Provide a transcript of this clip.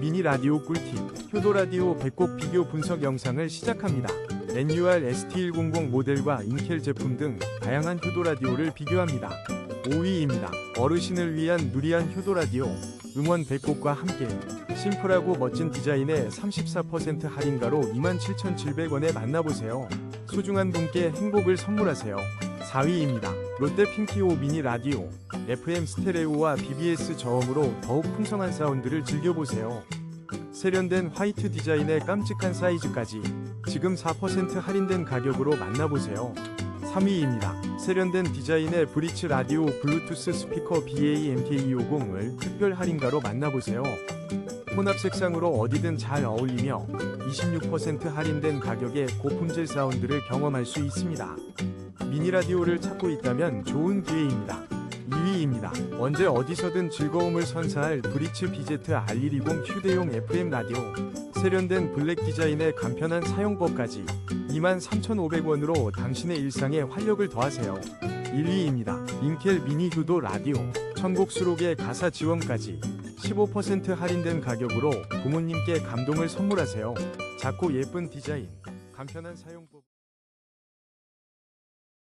미니 라디오 꿀팁 효도 라디오 배꼽 비교 분석 영상을 시작합니다. NUR ST100 모델과 인켈 제품 등 다양한 효도 라디오를 비교합니다. 5위입니다. 어르신을 위한 누리한 효도 라디오 음원 배꼽과 함께 심플하고 멋진 디자인에 34% 할인가로 27,700원에 만나보세요. 소중한 분께 행복을 선물하세요. 4위입니다. 롯데 핑키오 미니 라디오 FM 스테레오와 BBS 저음으로 더욱 풍성한 사운드를 즐겨보세요. 세련된 화이트 디자인의 깜찍한 사이즈까지 지금 4% 할인된 가격으로 만나보세요. 3위입니다. 세련된 디자인의 브리츠 라디오 블루투스 스피커 BA-MK250을 특별 할인가로 만나보세요. 혼합 색상으로 어디든 잘 어울리며 26% 할인된 가격에 고품질 사운드를 경험할 수 있습니다. 미니 라디오를 찾고 있다면 좋은 기회입니다. 2위입니다. 언제 어디서든 즐거움을 선사할 브리츠 BZ R120 휴대용 FM 라디오. 세련된 블랙 디자인의 간편한 사용법까지 23,500원으로 당신의 일상에 활력을 더하세요. 1위입니다. 인켈 미니 휴도 라디오. 천곡 수록의 가사 지원까지 15% 할인된 가격으로 부모님께 감동을 선물하세요. 작고 예쁜 디자인, 간편한 사용법.